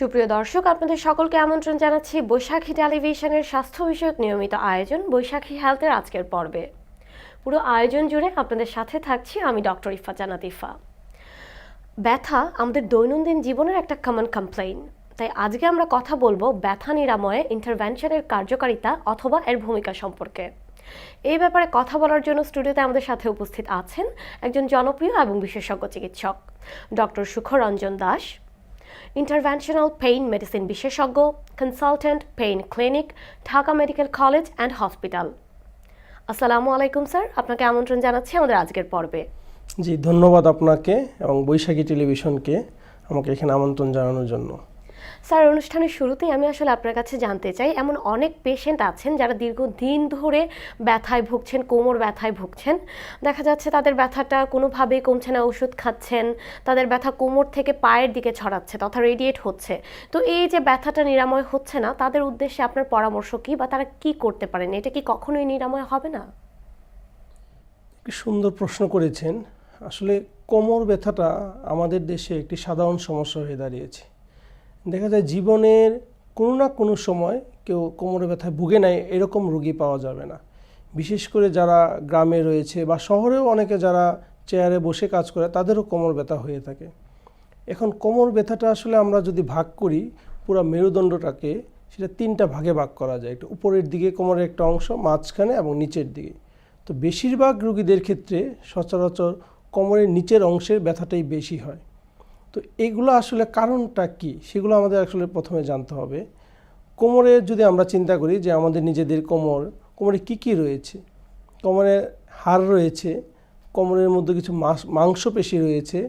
সুপ্রিয় দর্শক, আপনাদের সকলকে আমন্ত্রণ জানাচ্ছি বৈশাখী টেলিভিশনের স্বাস্থ্য বিষয়ক নিয়মিত আয়োজন বৈশাখী হেলথের আজকের পর্বে। পুরো আয়োজন জুড়ে আপনাদের সাথে থাকছি আমি ডক্টর ইফা জানাত ইফা। ব্যথা আমাদের দৈনন্দিন জীবনের একটা কমন কমপ্লেইন তাই আজকে আমরা কথা বলব ব্যথা নিরাময়ে ইন্টারভেনশনের কার্যকারিতা অথবা এর ভূমিকা সম্পর্কে। এই ব্যাপারে কথা বলার জন্য স্টুডিওতে আমাদের সাথে উপস্থিত আছেন একজন জনপ্রিয় এবং বিশেষজ্ঞ চিকিৎসক, doctor Sukhranjan Das. Interventional pain medicine বিশেষজ্ঞ consultant pain clinic Dhaka medical college and hospital আসসালামু আলাইকুম স্যার, আপনাকে আমন্ত্রণ জানাচ্ছি আমাদের আজকের পর্বে। জি, ধন্যবাদ আপনাকে এবং বৈশাখী টেলিভিশনকে আমাকে এখানে আমন্ত্রণ জানানোর জন্য। স্যার, অনুষ্ঠানের শুরুতেই আমি আসলে আপনার কাছে জানতে চাই, এমন অনেক পেশেন্ট আছেন যারা দীর্ঘদিন ধরে ব্যথায় ভুগছেন, কোমর ব্যথায় ভুগছেন। দেখা যাচ্ছে তাদের ব্যথাটা কোনোভাবেই কমছে না, ওষুধ খাচ্ছেন, তাদের ব্যথা কোমর থেকে পায়ের দিকে ছড়াচ্ছে তথা রেডিয়েট হচ্ছে। তো এই যে ব্যথাটা নিরাময় হচ্ছে না, তাদের উদ্দেশ্যে আপনার পরামর্শ কী বা তারা কি করতে পারেন? এটা কি কখনোই নিরাময় হবে না? সুন্দর প্রশ্ন করেছেন। আসলে কোমর ব্যথাটা আমাদের দেশে একটি সাধারণ সমস্যা হয়ে দাঁড়িয়েছে। দেখা যায় জীবনের কোনো না কোনো সময় কেউ কোমরে ব্যথায় ভুগে নেয়, এরকম রুগী পাওয়া যাবে না। বিশেষ করে যারা গ্রামে রয়েছে বা শহরেও অনেকে যারা চেয়ারে বসে কাজ করে, তাদেরও কোমর ব্যথা হয়ে থাকে। এখন কোমর ব্যথাটা আসলে আমরা যদি ভাগ করি, পুরো মেরুদণ্ডটাকে, সেটা তিনটা ভাগে ভাগ করা যায়। একটা উপরের দিকে কোমরের একটা অংশ, মাঝখানে এবং নিচের দিকে। তো বেশিরভাগ রুগীদের ক্ষেত্রে সচরাচর কোমরের নিচের অংশের ব্যথাটাই বেশি হয়। তো এগুলো আসলে কারণটা কি? সেগুলো আমাদের আসলে প্রথমে জানতে হবে। কোমরে যদি আমরা চিন্তা করি যে আমাদের নিজেদের কোমর, কোমরে কি কি রয়েছে? কোমরে হাড় রয়েছে, কোমরের মধ্যে কিছু মাস- মাংসপেশি রয়েছে,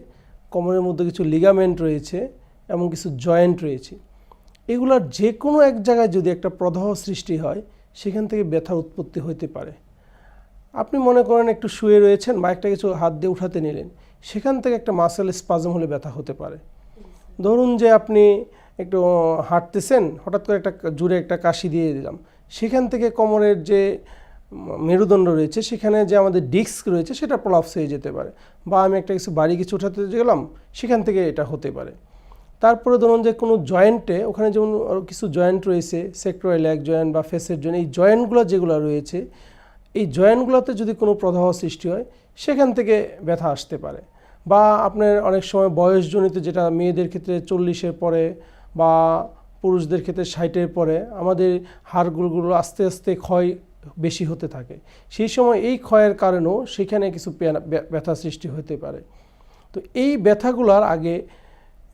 কোমরের মধ্যে কিছু লিগামেন্ট রয়েছে এবং কিছু জয়েন্ট রয়েছে। এগুলোর যে কোনো এক জায়গায় যদি একটা প্রদাহ সৃষ্টি হয়, সেখান থেকে ব্যথার উৎপত্তি হতে পারে। আপনি মনে করেন একটু শুয়ে রয়েছেন বা একটা কিছু হাত দিয়ে উঠাতে নিলেন। সেখান থেকে একটা মাসেল স্পাজম হলে ব্যথা হতে পারে। ধরুন যে আপনি একটু হাঁটতেছেন, হঠাৎ করে একটা জুড়ে একটা কাশি দিয়ে দিলাম। সেখান থেকে কোমরের যে মেরুদণ্ড রয়েছে, সেখানে যে আমাদের ডিস্ক রয়েছে, সেটা প্রলাপস হয়ে যেতে পারে। বা আমি একটা কিছু বাড়ি কিছু উঠাতে গেলাম, সেখান থেকে এটা হতে পারে। তারপরে ধরুন যে কোনো জয়েন্টে ওখানে যেমন কিছু জয়েন্ট রয়েছে সেক্টরাল এক জয়েন্ট বা ফেসের জয়েন্ট এই জয়েন্টগুলো যেগুলো রয়েছে, এই জয়েন্টগুলোতে যদি কোনো প্রদাহ সৃষ্টি হয়, সেখান থেকে ব্যথা আসতে পারে। বা আপনার অনেক সময় বয়সজনিত যেটা মেয়েদের ক্ষেত্রে চল্লিশের পরে বা পুরুষদের ক্ষেত্রে ষাটের পরে আমাদের হাড়গুলো আস্তে আস্তে ক্ষয় বেশি হতে থাকে। সেই সময় এই ক্ষয়ের কারণেও সেখানে কিছু ব্যথা সৃষ্টি হতে পারে। তো এই ব্যথাগুলোর আগে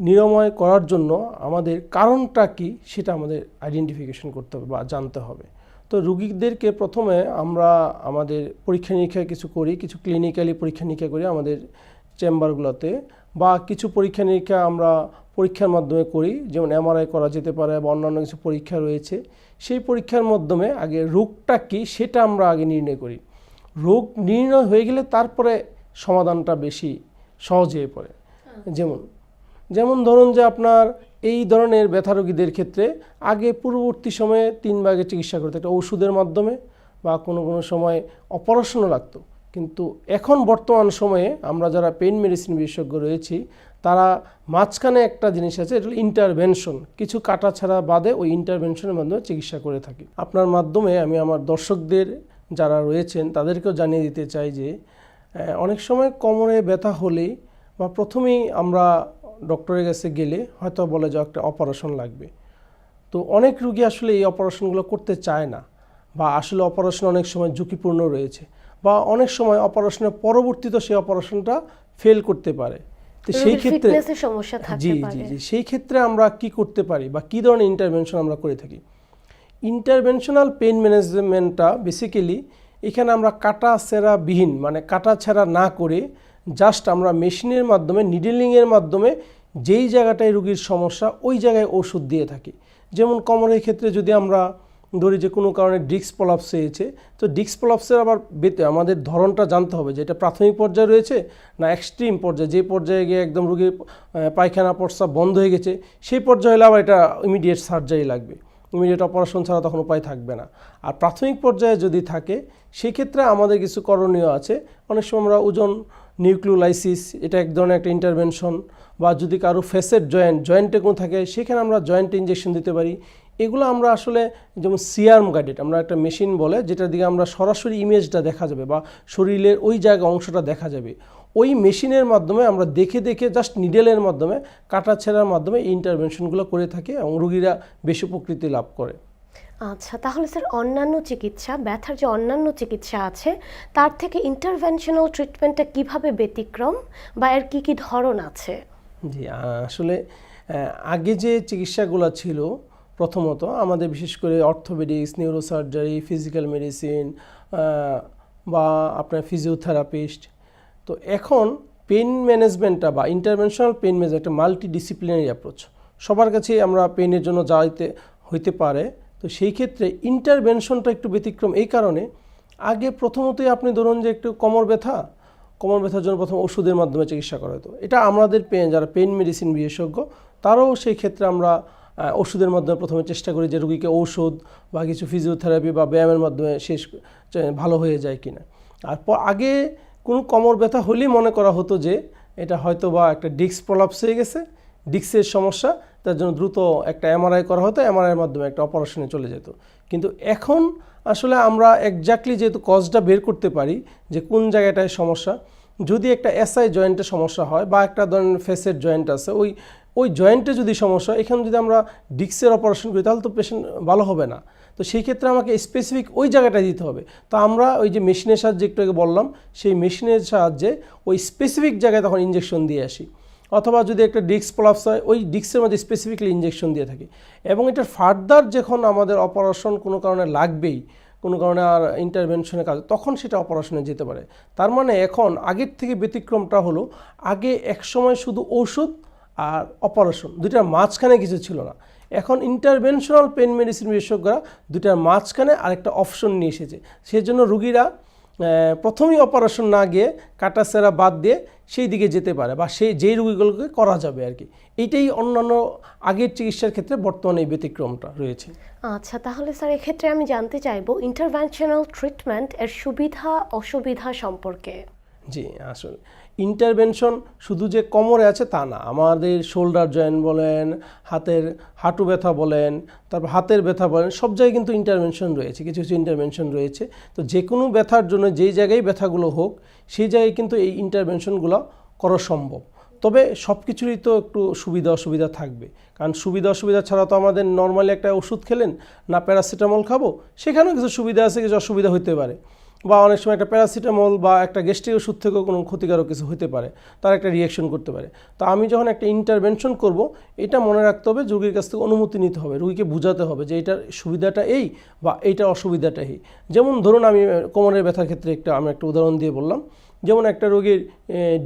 নিরাময় করার জন্য আমাদের কারণটা কি সেটা আমাদের আইডেন্টিফিকেশন করতে হবে বা জানতে হবে। তো রুগীদেরকে প্রথমে আমরা আমাদের পরীক্ষা নিরীক্ষা কিছু করি, কিছু ক্লিনিক্যালি পরীক্ষা নিরীক্ষা করি, আমাদের চেম্বারগুলোতে বা কিছু পরীক্ষা নিরীক্ষা আমরা পরীক্ষার মাধ্যমে করি যেমন এমআরআই করা যেতে পারে বা অন্যান্য কিছু পরীক্ষা রয়েছে। সেই পরীক্ষার মাধ্যমে আগে রোগটা কী সেটা আমরা আগে নির্ণয় করি। রোগ নির্ণয় হয়ে গেলে তারপরে সমাধানটা বেশি সহজ হয়ে পড়ে। যেমন যেমন ধরুন যে আপনার এই ধরনের ব্যথা রোগীদের ক্ষেত্রে আগে পূর্ববর্তী সময়ে তিন ভাগে চিকিৎসা করতে একটা ওষুধের মাধ্যমে বা কোনো কোনো সময় অপারেশনও লাগতো। কিন্তু এখন বর্তমান সময়ে আমরা যারা পেইন মেডিসিন বিশেষজ্ঞ রয়েছি, তারা মাঝখানে একটা জিনিস আছে, এটা ইন্টারভেনশন কিছু কাটা ছাড়া বাদে ওই ইন্টারভেনশনের মাধ্যমে চিকিৎসা করে থাকি। আপনার মাধ্যমে আমি আমার দর্শকদের যারা রয়েছেন, তাদেরকেও জানিয়ে দিতে চাই যে অনেক সময় কোমরে ব্যথা হলেই বা প্রথমেই আমরা ডক্টরের কাছে গেলে হয়তো বলে যে একটা অপারেশন লাগবে। তো অনেক রুগী আসলে এই অপারেশনগুলো করতে চায় না বা আসলে অপারেশন অনেক সময় ঝুঁকিপূর্ণ রয়েছে। বা অনেক সময় অপারেশনের পরবর্তীতে সেই অপারেশনটা ফেল করতে পারে। তো সেই ক্ষেত্রে সমস্যা জি জি জি সেই ক্ষেত্রে আমরা কি করতে পারি বা কি ধরনের ইন্টারভেনশন আমরা করে থাকি? ইন্টারভেনশনাল পেন ম্যানেজমেন্টটা বেসিক্যালি এখানে আমরা কাটা ছেঁড়া বিহীন মানে কাটা ছেঁড়া না করে জাস্ট আমরা মেশিনের মাধ্যমে নিডেলিংয়ের মাধ্যমে যেই জায়গাটায় রুগীর সমস্যা ওই জায়গায় ওষুধ দিয়ে থাকি। যেমন কোমরের ক্ষেত্রে যদি আমরা ধরি যে কোনো কারণে ডিস্ক প্রলাপস হয়েছে তো ডিস্ক প্রলাপসের আবার বেতে আমাদের ধরনটা জানতে হবে যে এটা প্রাথমিক পর্যায়ে রয়েছে না এক্সট্রিম পর্যায়ে। যে পর্যায়ে গিয়ে একদম রুগীর পায়খানা প্রস্রাব বন্ধ হয়ে গেছে, সেই পর্যায়ে হলে আবার এটা ইমিডিয়েট সার্জারি লাগবে। ইমিডিয়েট অপারেশন ছাড়া তখন উপায় থাকবে না। আর প্রাথমিক পর্যায়ে যদি থাকে, সেক্ষেত্রে আমাদের কিছু করণীয় আছে। অনেক সময় আমরা ওজন নিউক্লিওলাইসিস এটা এক ধরনের একটা ইন্টারভেনশন বা যদি কারও ফেসের জয়েন্ট জয়েন্টে কোনো থাকে, সেখানে আমরা জয়েন্ট ইঞ্জেকশন দিতে পারি। এগুলো আমরা আসলে যেমন সিয়ার্ম গাইডেড আমরা একটা মেশিন বলে যেটার দিকে আমরা সরাসরি ইমেজটা দেখা যাবে বা শরীরের ওই জায়গা অংশটা দেখা যাবে। ওই মেশিনের মাধ্যমে আমরা দেখে দেখে জাস্ট নিডেলের মাধ্যমে কাটা ছেঁড়ার মাধ্যমে এই ইন্টারভেনশনগুলো করে থাকি এবং রুগীরা বেশি উপকৃতি লাভ করে। আচ্ছা তাহলে স্যার অন্যান্য চিকিৎসা ব্যথার যে অন্যান্য চিকিৎসা আছে তার থেকে ইন্টারভেনশনাল ট্রিটমেন্টটা কীভাবে ব্যতিক্রম বা এর কি কি ধরন আছে? জি আসলে আগে যে চিকিৎসাগুলো ছিল প্রথমত আমাদের বিশেষ করে অর্থোপেডিক্স নিউরোসার্জারি ফিজিক্যাল মেডিসিন বা আপনার ফিজিওথেরাপিস্ট তো এখন পেন ম্যানেজমেন্টটা বা ইন্টারভেনশনাল পেন ম্যানেজমেন্ট একটা মাল্টি ডিসিপ্লিনারি অ্যাপ্রোচ সবার কাছে আমরা পেনের জন্য যাইতে, হইতে পারে। তো সেই ক্ষেত্রে ইন্টারভেনশনটা একটু ব্যতিক্রম এই কারণে আগে প্রথমতই আপনি ধরুন যে একটু কোমর ব্যথা, কোমর ব্যথার জন্য প্রথম ওষুধের মাধ্যমে চিকিৎসা করা হতো। এটা আমাদের পেন যারা পেন মেডিসিন বিশেষজ্ঞ, তারাও সেই ক্ষেত্রে আমরা ওষুধের মাধ্যমে প্রথমে চেষ্টা করি যে রুগীকে ঔষধ বা কিছু ফিজিওথেরাপি বা ব্যায়ামের মাধ্যমে শেষ ভালো হয়ে যায় কিনা। আর আগে কোনো কোমর ব্যথা হলেই মনে করা হতো যে এটা হয়তো বা একটা ডিস্ক প্রলাপস হয়ে গেছে, ডিস্কের সমস্যা, তার জন্য দ্রুত একটা এমআরআই করা হতো, এমআরআইয়ের মাধ্যমে একটা অপারেশনে চলে যেত। কিন্তু এখন আসলে আমরা এক্স্যাক্টলি যেহেতু কজটা বের করতে পারি যে কোন জায়গাটায় সমস্যা, যদি একটা এসআই জয়েন্টের সমস্যা হয় বা একটা ধরেন ফেসের জয়েন্ট আছে, ওই ওই জয়েন্টে যদি সমস্যা এখানে যদি আমরা ডিক্সের অপারেশন করি, তাহলে তো পেশেন্ট ভালো হবে না। তো সেই ক্ষেত্রে আমাকে স্পেসিফিক ওই জায়গাটা দিতে হবে। তো আমরা ওই যে মেশিনের সাহায্যে একটু আগে বললাম, সেই মেশিনের সাহায্যে ওই স্পেসিফিক জায়গায় তখন ইঞ্জেকশন দিয়ে আসি। অথবা যদি একটা ডিস্ক প্রলাপস হয়, ওই ডিস্কের মধ্যে স্পেসিফিকলি ইঞ্জেকশন দিয়ে থাকি। এবং এটা ফার্দার যখন আমাদের অপারেশন কোনো কারণে লাগবেই, কোনো কারণে আর ইন্টারভেনশনের কাজ, তখন সেটা অপারেশনে যেতে পারে। তার মানে এখন আগের থেকে ব্যতিক্রমটা হলো, আগে একসময় শুধু ওষুধ আর অপারেশন দুইটার মাঝখানে কিছু ছিল না। এখন ইন্টারভেনশনাল পেন মেডিসিন বিশেষজ্ঞরা দুইটার মাঝখানে আরেকটা অপশন নিয়ে এসেছে। সেই জন্য রুগীরা প্রথমেই অপারেশন না গিয়ে কাটাছেরা বাদ দিয়ে সেই দিকে যেতে পারে বা সেই যেই রুগীগুলোকে করা যাবে আর কি। এইটাই অন্যান্য আগের চিকিৎসার ক্ষেত্রে বর্তমানে এই ব্যতিক্রমটা রয়েছে। আচ্ছা তাহলে স্যার এক্ষেত্রে আমি জানতে চাইব ইন্টারভেনশনাল ট্রিটমেন্ট এর সুবিধা অসুবিধা সম্পর্কে। জি আসলে। ইন্টারভেনশন শুধু যে কোমরে আছে তা না, আমাদের শোল্ডার জয়েন্ট বলেন, হাতের হাঁটু ব্যথা বলেন, তারপর হাতের ব্যথা বলেন, সব জায়গায় কিন্তু ইন্টারভেনশন রয়েছে, কিছু কিছু ইন্টারভেনশন রয়েছে। তো যে কোনো ব্যথার জন্য যেই জায়গায় ব্যথাগুলো হোক, সেই জায়গায় কিন্তু এই ইন্টারভেনশনগুলো করা সম্ভব। তবে সব কিছুরই তো একটু সুবিধা অসুবিধা থাকবে। কারণ সুবিধা অসুবিধা ছাড়া তো আমাদের নর্মালি একটা ওষুধ খেলেন, না প্যারাসিটামল খাব, সেখানেও কিছু সুবিধা আছে, কিছু অসুবিধা হতে পারে। বা অনেক সময় একটা প্যারাসিটামল বা একটা গ্যাস্ট্রিক ওষুধ থেকেও কোনো ক্ষতিকারক কিছু হতে পারে, তার একটা রিয়াকশন করতে পারে। তো আমি যখন একটা ইন্টারভেনশন করব, এটা মনে রাখতে হবে, রুগীর কাছ থেকে অনুমতি নিতে হবে, রুগীকে বোঝাতে হবে যে এটার সুবিধাটা এই বা এইটার অসুবিধাটা এই। যেমন ধরুন আমি কোমরের ব্যথার ক্ষেত্রে একটা, আমি একটা উদাহরণ দিয়ে বললাম। যেমন একটা রোগীর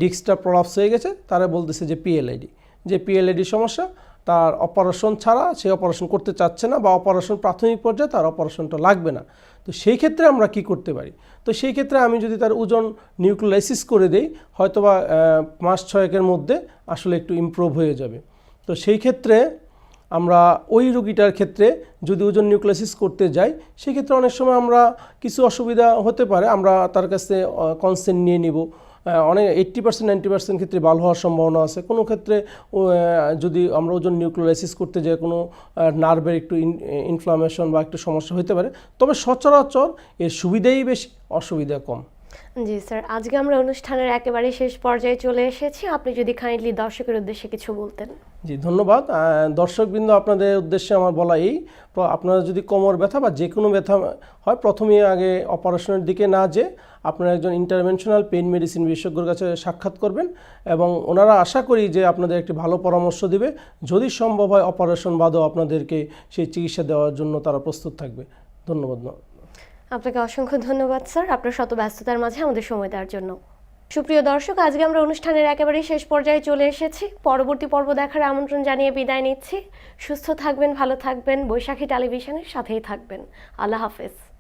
ডিস্কটা প্রলাপস হয়ে গেছে, তারা বলতেছে যে পিএলআইডি যে পিএলআইডি সমস্যা, তার অপারেশন ছাড়া সে অপারেশন করতে চাচ্ছে না বা অপারেশন প্রাথমিক পর্যায়ে তার অপারেশনটা লাগবে না। তো সেই ক্ষেত্রে আমরা কি করতে পারি? তো সেই ক্ষেত্রে আমি যদি তার ওজন নিউক্লিয়াইসিস করে দেই, হয়তোবা মাস ছয়েকের মধ্যে আসলে একটু ইমপ্রুভ হয়ে যাবে। তো সেই ক্ষেত্রে আমরা ওই রুগীটার ক্ষেত্রে যদি ওজন নিউক্লিয়াসিস করতে যাই সেক্ষেত্রে অনেক সময় আমরা কিছু অসুবিধা হতে পারে, আমরা তার কাছে কনসেন্ট নিয়ে নিব। অনেক এইট্টি পার্সেন্ট নাইনটি পার্সেন্ট ক্ষেত্রে ভালো হওয়ার সম্ভাবনা আছে। কোনো ক্ষেত্রে যদি আমরা ওজন নিউক্লোলাইসিস করতে যাই, কোনো নার্ভের একটু ইনফ্লামেশন বা একটু সমস্যা হতে পারে, তবে সচরাচর এর সুবিধাই বেশি, অসুবিধা কম। জি, স্যার। আজকে আমরা অনুষ্ঠানের একেবারে শেষ পর্যায়ে চলে এসেছি। আপনি যদি কাইন্ডলি দর্শকের উদ্দেশ্যে কিছু বলতেন। জি, ধন্যবাদ। দর্শকবৃন্দ, আপনাদের উদ্দেশ্যে আমার বলা এই আপনারা যদি কোমর ব্যথা বা যে কোনো ব্যথা হয় প্রথমে আগে অপারেশনের দিকে না যে আপনারা একজন ইন্টারভেনশনাল পেইন মেডিসিন বিশেষজ্ঞর কাছে সাক্ষাৎ করবেন এবং ওনারা আশা করি যে আপনাদের একটি ভালো পরামর্শ দিবে। যদি সম্ভব হয়, অপারেশন বাদও আপনাদেরকে সেই চিকিৎসা দেওয়ার জন্য তারা প্রস্তুত থাকবে। ধন্যবাদ আপনাকে অসংখ্য ধন্যবাদ, স্যার। আপনার শত ব্যস্ততার মাঝে আমাদের সময় দেওয়ার জন্য। সুপ্রিয় দর্শক, আজকে আমরা অনুষ্ঠানের একেবারে শেষ পর্যায়ে চলে এসেছি। পরবর্তী পর্ব দেখার আমন্ত্রণ জানিয়ে বিদায় নিচ্ছি। সুস্থ থাকবেন, ভালো থাকবেন। বৈশাখী টেলিভিশনের সাথেই থাকবেন। আল্লাহ হাফেজ।